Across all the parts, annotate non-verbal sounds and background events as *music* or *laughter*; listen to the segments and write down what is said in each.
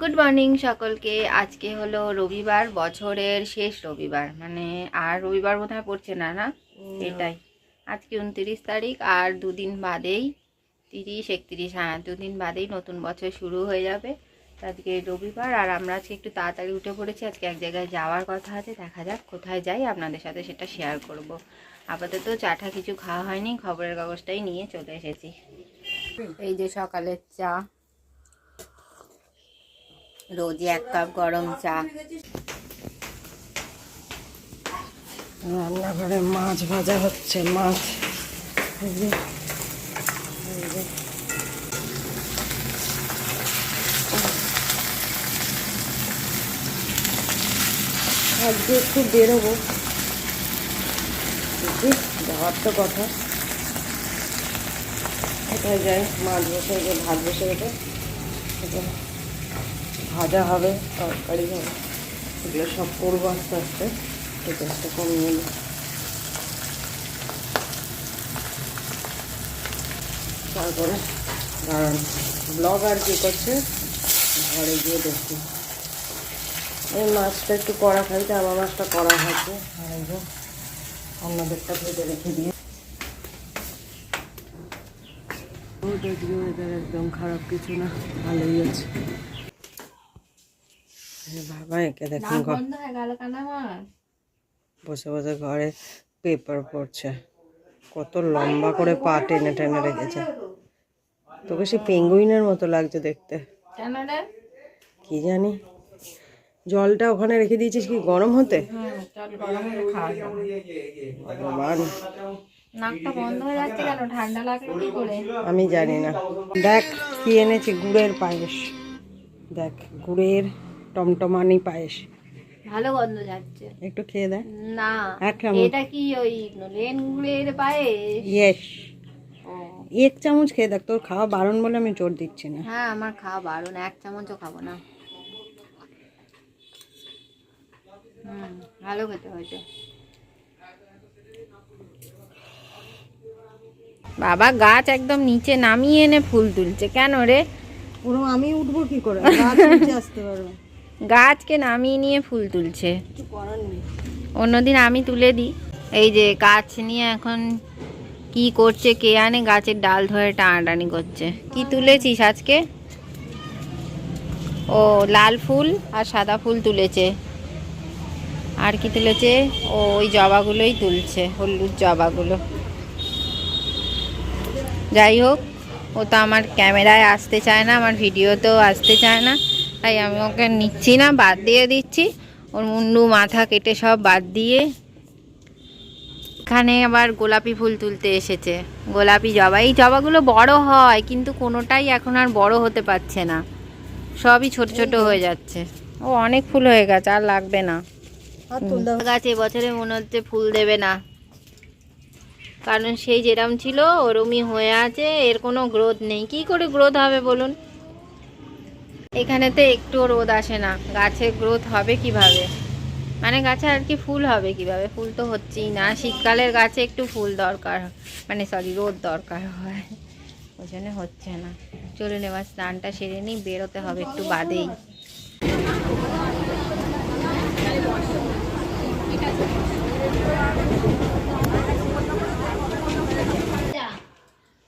Good morning সকলকে। আজকে হলো রবিবার বছরের শেষ রবিবার। মানে আর রবিবার বোধহয় পড়ছে না না? এটাই। আজকে উনত্রিশ তারিখ আর দুদিন বাদেই তিরিশ একত্রিশ হ্যাঁ দুদিন বাদেই নতুন বছর শুরু হয়ে যাবে। আজকে রবিবার আর আমরা আজকে একটু তাড়াতাড়ি উঠে পড়েছি। আজকে এক জায়গায় যাওয়ার কথা আছে দেখা যাক কোথায় যাই। আপনাদের সাথে সেটা শেয়ার করব। আপাতত চাটা কিছু খাওয়া হয়নি খবরের কাগজটাই নিয়ে চলে এসেছি। এই যে সকালের চা। রোজই এক কাপ গরম চা। রান্নাঘরে মাছ ভাজা হচ্ছে, মাছ। আজকে একটু বেরোবো। যাওয়ার তো কথা। কোথায় যাই মাছ বসে ভাত বসে গেছে। ভাজা হবে, তরকারি হবে, এগুলো সব করব আস্তে আস্তে, একটু গ্যাসটা কমিয়ে নিই। তারপরে দাঁড়ান ব্লগ আর কি করছে? ঘরে গিয়ে দেখি। এই মাছটা একটু কড়া খাই তো আমার মাছটা কড়া আছে আর এই অন্যদেরটা ভেজে রেখে দিয়ে একদম খারাপ কিছু না, ভালোই আছে। বাবা একে দেখুন বসে বসে ঘরে পেপার পড়ছে। কত লম্বা করে পা টেনে টেনে রেখেছে। তোকে সে পেঙ্গুইনের মতো লাগছে দেখতে। কি জানি। জলটা ওখানে রেখে দিয়েছিস কি গরম হতে? হয়ে আমি জানি না। দেখ কি এনেছি গুড়ের পায়েস। দেখ গুড়ের টমটমানি পায়েস। ভালো গন্ধ যাচ্ছে। একটু খেয়ে দেখ। না চামচ। এটা কি ওই লেন গুড়ের পায়েস? ইয়েস এক চামচ খেয়ে দেখ তোর খাওয়া বারণ বলে আমি জোর দিচ্ছি না। হ্যাঁ আমার খাওয়া বারণ এক চামচও খাব না। হুম ভালো খেতে হয়েছে। বাবা গাছ একদম নিচে নামিয়ে এনে ফুল তুলছে। কেন রে? পুরো আমি উঠবো কি করে? *laughs* গাছ নিচে আসতে পারব। গাছকে নামিয়ে নিয়ে ফুল তুলছে। অন্যদিন আমি তুলে দিই। এই যে গাছ নিয়ে এখন কি করছে, কে আনে? গাছের ডাল ধরে টানাটানি করছে। কি তুলেছিস আজকে? ও, লাল ফুল আর সাদা ফুল তুলেছে। আর কি তুলেছে? ও, ওই জবাগুলোই তুলছে, হলুদ জবাগুলো। যাই হোক, ও তো আমার ক্যামেরায় আসতে চায় না, আমার ভিডিওতেও আসতে চায় না। তাই আমি ওকে নিচ্ছি না বাদ দিয়ে দিচ্ছি। ওর মুন্ডু মাথা কেটে সব বাদ দিয়ে। এখানে আবার গোলাপি ফুল তুলতে এসেছে। গোলাপি জবা এই জবাগুলো বড় হয় কিন্তু কোনোটাই এখন আর বড় হতে পারছে না। সবই ছোট ছোট হয়ে যাচ্ছে। ও অনেক ফুল হয়ে গেছে আর লাগবে না। গাছ এবছরে মনে হচ্ছে ফুল দেবে না। কারণ সেই যেরম ছিল ওরমই হয়ে আছে এর কোনো গ্রোথ নেই। কি করে গ্রোথ হবে বলুন? এখানেতে একটু রোদ আসে না। গাছের গ্রোথ হবে কীভাবে? মানে গাছে আর কি ফুল হবে কীভাবে? ফুল তো হচ্ছেই না। শীতকালের গাছে একটু ফুল দরকার। মানে সরি রোদ দরকার হয়। ওই জন্য হচ্ছে না। চলুন এবার স্নানটা সেরে নিই বেরোতে হবে একটু বাদেই।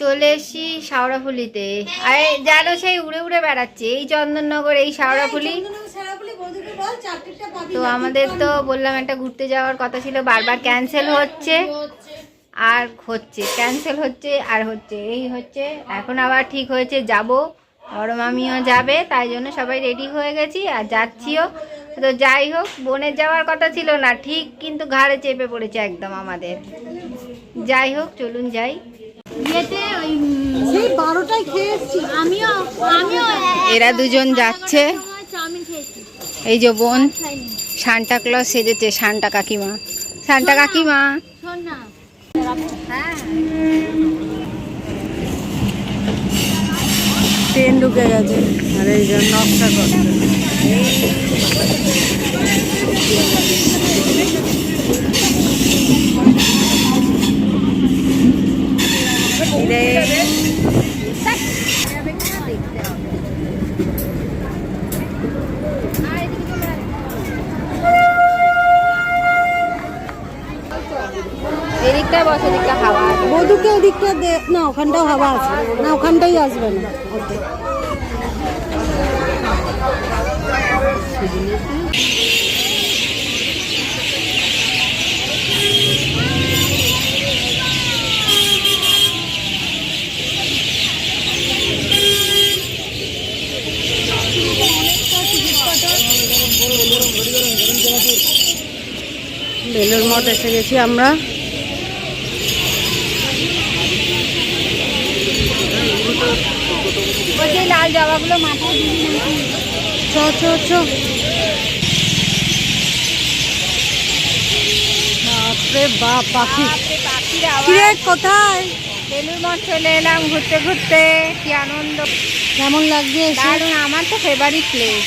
চলে এসছি শাওড়াফুলিতে। আরে জানো সেই উড়ে উড়ে বেড়াচ্ছে এই চন্দননগর এই শাওড়াফুলি? তো আমাদের তো বললাম একটা ঘুরতে যাওয়ার কথা ছিল বারবার ক্যান্সেল হচ্ছে। আর হচ্ছে ক্যান্সেল হচ্ছে আর হচ্ছে এই হচ্ছে এখন আবার ঠিক হয়েছে যাব। বড় মামিও যাবে তাই জন্য সবাই রেডি হয়ে গেছি আর যাচ্ছিও। তো যাই হোক বোনের যাওয়ার কথা ছিল না ঠিক কিন্তু ঘাড়ে চেপে পড়েছে একদম আমাদের। যাই হোক চলুন যাই। সেই বারোটায় খেয়ে এসছি আমিও আমিও এরা দুজন যাচ্ছে। চাউমিন খেয়েছি। এই যে বোন সান্টা ক্লজ সেজেছে সান্টা কাকিমা। সান্টা কাকিমা। শোন না। ট্রেন ঢুকে গেছে। আর এই জন্য নকশা করছে। ওখানটাও হাওয়া আছে। না ওখানটাই আসবে না। বেলুর মঠ এসে গেছি আমরা। ওই যে লাল জবাগুলো মাথায় দিবি নাকি চ চ চ। বাপরে বাপ পাখি। বাপরে, পাখির আওয়াজ। কিরে কোথায়? বেলুর মঠ চলে এলাম ঘুরতে ঘুরতে। কি আনন্দ। কেমন লাগছে দারুণ আমার তো ফেভারিট প্লেস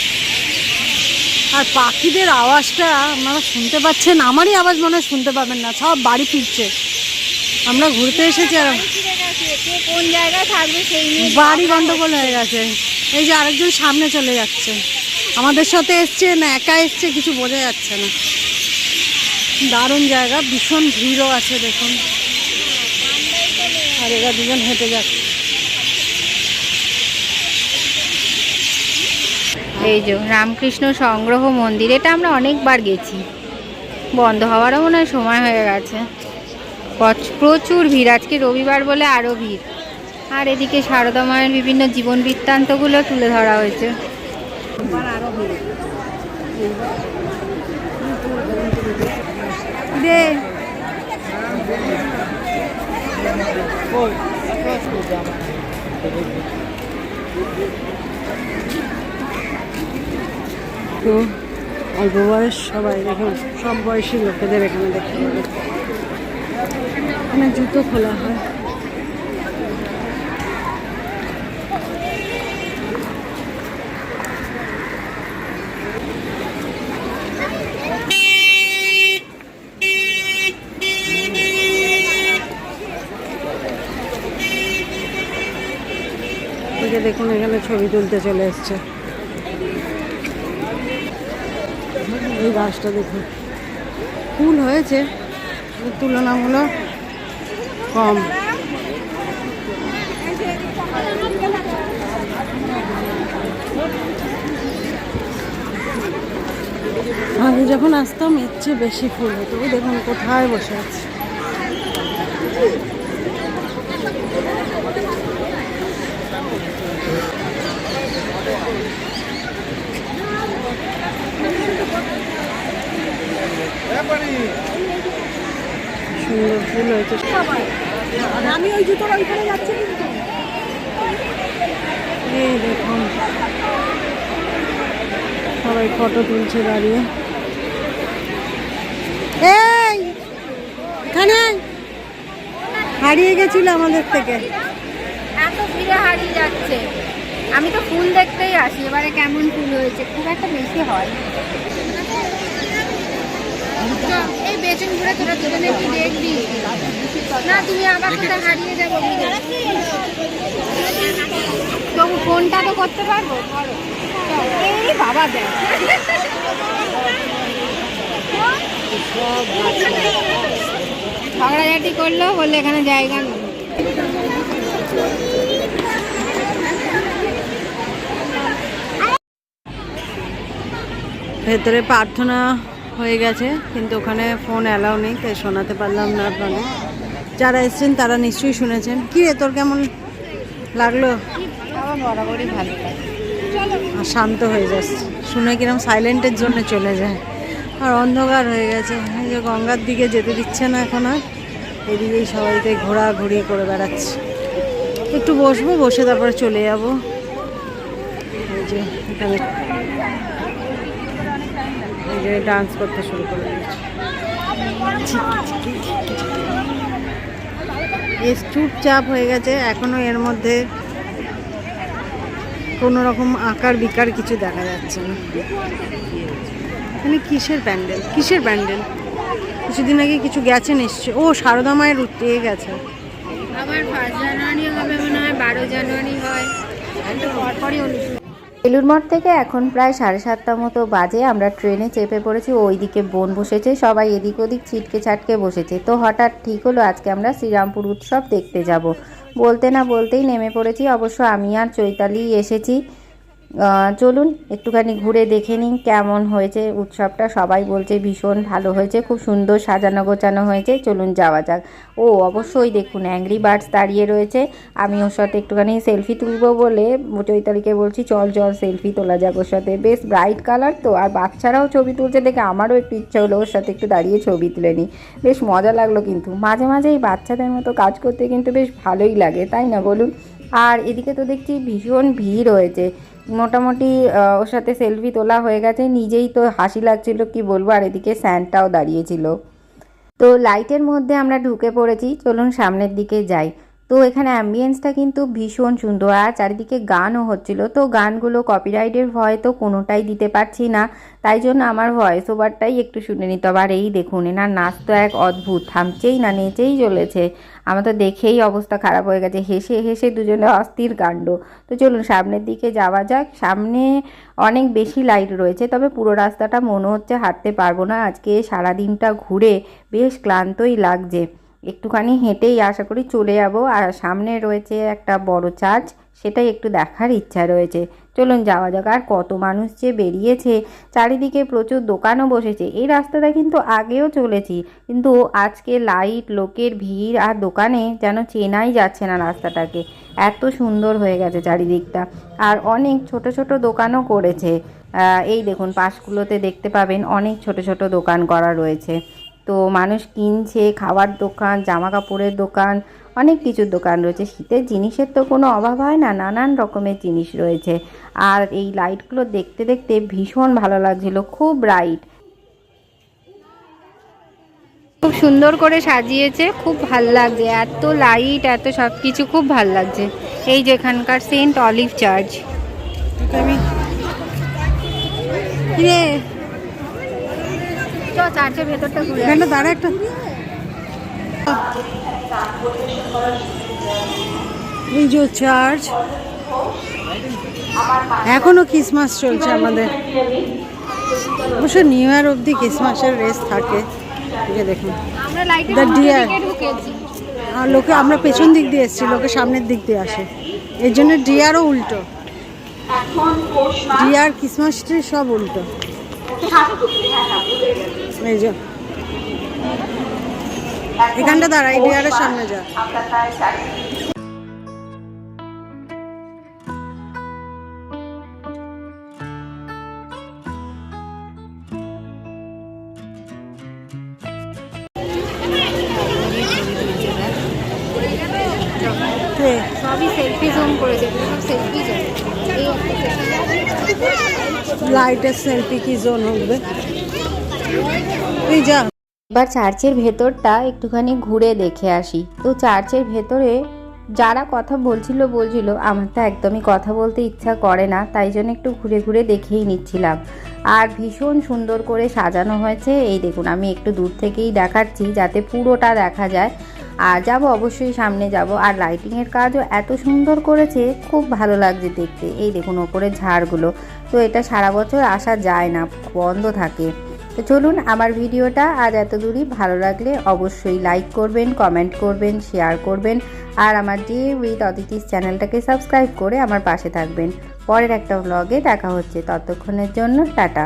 আর পাখিদের আওয়াজটা আপনারা শুনতে পাচ্ছেন আমারই আওয়াজ মনে হয় শুনতে পাবেন না সব বাড়ি ফিরছে। আমরা ঘুরতে এসেছি আর কোন জায়গায় থাকবে সেই নিয়ে বাড়ি গন্ডগোল হয়ে গেছে। এই যে আরেকজন সামনে চলে যাচ্ছে। আমাদের সাথে এসছে না একা এসছে কিছু বোঝা যাচ্ছে না। দারুণ জায়গা ভীষণ ভিড়ও আছে দেখুন। আর এরা দুজন হেঁটে যাচ্ছে। এই যে রামকৃষ্ণ সংগ্রহ মন্দির এটা আমরা অনেকবার গেছি। বন্ধ হওয়ারও মনে হয় সময় হয়ে গেছে। প্রচুর ভিড়। আজকে রবিবার বলে আরও ভিড়। আর এদিকে সারদা মায়ের বিভিন্ন জীবন বৃত্তান্তগুলো তুলে ধরা হয়েছে। তো, অল্প বয়স সবাই, দেখুন, সব বয়সী লোকেদের এখানে দেখতে এখানে জুতো খোলা হয়। দেখুন, এখানে ছবি তুলতে চলে এসছে। এই গাছটা দেখুন। ফুল হয়েছে তুলনামূলক। কম। আগে যখন আসতাম, এর চেয়ে বেশি ফুল হতো। দেখুন, কোথায় বসে আছে। সুন্দর ফুল হয়েছে। আমি ওই জুতোর ওইখানে যাচ্ছি। এই দেখুন। সবাই ফটো তুলছে দাঁড়িয়ে। এই, এখানে হারিয়ে গেছিল আমাদের থেকে। এত ভিড়ে হারিয়ে যাচ্ছে। আমি তো ফুল দেখতেই আসি, এবারে কেমন ফুল হয়েছে? খুব একটা বেশি হয়। এই বেচন ঘুরে তোরা দুজনে একটু দেখবি? না তুমি আবার কোথায় হারিয়ে যাব তবু ফোনটা তো করতে পারব? এই বাবা দেখ। ঝগড়াঝাটি করল বললে এখানে জায়গা নেই। ভেতরে প্রার্থনা হয়ে গেছে কিন্তু ওখানে ফোন অ্যালাউ নেই তাই শোনাতে পারলাম না আপনাদের। যারা এসছেন, তারা নিশ্চয়ই শুনেছেন। কি রে, তোর কেমন লাগল? বরাবরই ভালো আর শান্ত হয়ে যাচ্ছে শুনে কিরম সাইলেন্টের জন্য চলে যায়। আর অন্ধকার হয়ে গেছে। এই যে গঙ্গার দিকে যেতে দিচ্ছে না এখন আর। এদিকেই সবাইকে ঘোরাঘুরি করে বেড়াচ্ছে। একটু বসবো, বসে তারপরে চলে যাব। এই যে এখানে এই যে ডান্স করতে শুরু করে দিয়েছে। এ চুপচাপ হয়ে গেছে। এখনও এর মধ্যে কোনো রকম আকার বিকার কিছু দেখা যাচ্ছে না। মানে কিসের প্যান্ডেল? কিসের প্যান্ডেল? কিছুদিন আগে কিছু গেছে নিশ্চয় ও সারদা মায়ের উঠে গেছে। আবার ফার্স্ট জানুয়ারি হবে মনে হয় বারো জানুয়ারি হয়। একটু পরপরই অনুষ্ঠান। বেলুর মঠ থেকে এখন প্রায় সাড়ে সাতটা মতো বাজে। আমরা ট্রেনে চেপে পড়েছি, ওইদিকে বোন বসেছে, সবাই এদিক ওদিক ছিটকে ছাটকে বসেছে। তো হঠাৎ ঠিক হলো, আজকে আমরা শ্রীরামপুর উৎসব দেখতে যাব। বলতে না বলতেই নেমে পড়েছি, অবশ্য আমি আর চৈতালি এসেছি। চলুন একটুখানি ঘুরে দেখে নিন কেমন হয়েছে উৎসবটা। সবাই বলছে ভীষণ ভালো হয়েছে, খুব সুন্দর সাজানো গোছানো হয়েছে। চলুন যাওয়া যাক। ও, অবশ্যই দেখুন, অ্যাংরি বার্ডস দাঁড়িয়ে রয়েছে। আমি ওর সাথে একটুখানি সেলফি তুলবো বলে চৈতালিকে বলছি, চল চল, সেলফি তোলা যাক ওর সাথে। বেশ ব্রাইট কালার তো, আর বাচ্চারাও ছবি তুলছে দেখে আমারও একটু ইচ্ছা হলো ওর সাথে একটু দাঁড়িয়ে ছবি তুলে নিই। বেশ মজা লাগল কিন্তু। মাঝে মাঝে এই বাচ্চাদের মতো কাজ করতে কিন্তু বেশ ভালোই লাগে, তাই না বলুন? আর এদিকে তো দেখছি ভীষণ ভিড় হয়েছে। মোটামুটি ওর সাথে সেলফি তোলা হয়ে গেছে। নিজেই তো হাসি লাগছিল, কি বলব? আর এদিকে স্যান্ডটাও দাঁড়িয়েছিল তো লাইটের মধ্যে আমরা ঢুকে পড়েছি। চলুন সামনের দিকে যাই। তো এখানে অ্যাম্বিয়েন্সটা কিন্তু ভীষণ সুন্দর। আর চারিদিকে গানও হচ্ছিল। তো গানগুলো কপিরাইটের ভয় তো কোনোটাই দিতে পারছি না। তাই জন্য আমার ভয়েস ওভারটাই একটু শুনে নিতে হবে। আর এই দেখুন, এনার নাচ তো এক অদ্ভুত। থামছেই না, নেচেই চলেছে। আমার তো দেখেই অবস্থা খারাপ হয়ে গেছে। হেসে হেসে দুজনে অস্থির কাণ্ড। তো চলুন, সামনের দিকে যাওয়া যাক। সামনে অনেক বেশি লাইট রয়েছে, তবে পুরো রাস্তাটা মনে হচ্ছে হাঁটতে পারব না। আজকে সারা দিনটা ঘুরে বেশ ক্লান্তই লাগছে। একটুখানি হেঁটেই আশা করি চলে যাব। আর সামনে রয়েছে একটা বড় চার্চ, সেটাই একটু দেখার ইচ্ছা রয়েছে। চলুন যাওয়া যাক, আর কত মানুষ যে বেরিয়েছে। চারিদিকে প্রচুর দোকানও বসেছে। এই রাস্তাটা কিন্তু আগেও চলেছি, কিন্তু আজকে লাইট, লোকের ভিড় আর দোকানে যেন চেনাই যাচ্ছে না রাস্তাটাকে। এত সুন্দর হয়ে গেছে চারিদিকটা। আর অনেক ছোট ছোট দোকানও করেছে। এই দেখুন, পাশগুলোতে দেখতে পাবেন অনেক ছোট ছোট দোকান করা রয়েছে। তো মানুষ কিনছে খাবার দোকান জামা কাপড়ের দোকান অনেক কিছুর দোকান রয়েছে। শীতের জিনিসের তো কোনো অভাব হয় না নানান রকমের জিনিস রয়েছে। আর এই লাইটগুলো দেখতে দেখতে ভীষণ ভালো লাগছিল খুব ব্রাইট খুব সুন্দর করে সাজিয়েছে খুব ভালো লাগছে। এত লাইট এত সব কিছু খুব ভালো লাগছে। এই যে এখানকার সেন্ট অলিভ চার্চ আমি কিরে চার্চের ভেতরটা ঘুরে এখানে দাঁড়া একটা। এই যে চার্চ। এখনও ক্রিসমাস চলছে আমাদের। অবশ্য নিউ ইয়ার অবধি ক্রিসমাসের রেস থাকে। যে দেখুন। ঢুকেছি। আর লোকে আমরা পেছন দিক দিয়ে এসেছি লোকে সামনের দিক দিয়ে আসে। এর জন্য ডিয়ারও উল্টো। ডিয়ার ক্রিসমাস ট্রি সব উল্টো। এই এখানটা দাঁড়া এই ডিয়ারের সামনে যা। সেলফি জোন করেছে সব সেলফি জোন লাইটের সেলফি কি জোন হবে? তুই যা। এবার চার্চের ভেতরটা একটুখানি ঘুরে দেখে আসি। তো চার্চের ভেতরে যারা কথা বলছিল বলছিল আমার তো একদমই কথা বলতে ইচ্ছা করে না তাই জন্য একটু ঘুরে ঘুরে দেখেই নিচ্ছিলাম। আর ভীষণ সুন্দর করে সাজানো হয়েছে। এই দেখুন আমি একটু দূর থেকেই দেখাচ্ছি যাতে পুরোটা দেখা যায়। আর যাব অবশ্যই সামনে যাব। আর লাইটিংয়ের কাজও এত সুন্দর করেছে, খুব ভালো লাগছে দেখতে। এই দেখুন ওপরের ঝাড়গুলো। তো এটা সারা বছর আসা যায় না, বন্ধ থাকে। তো চলুন আমার ভিডিওটা আজ এত দূরই। ভালো লাগলে অবশ্যই লাইক করবেন কমেন্ট করবেন শেয়ার করবেন। আর আমার ডে উইথ অদিতিস চ্যানেলটাকে সাবস্ক্রাইব করে আমার পাশে থাকবেন। পরের একটা ব্লগে দেখা হচ্ছে। ততক্ষণের জন্য টাটা।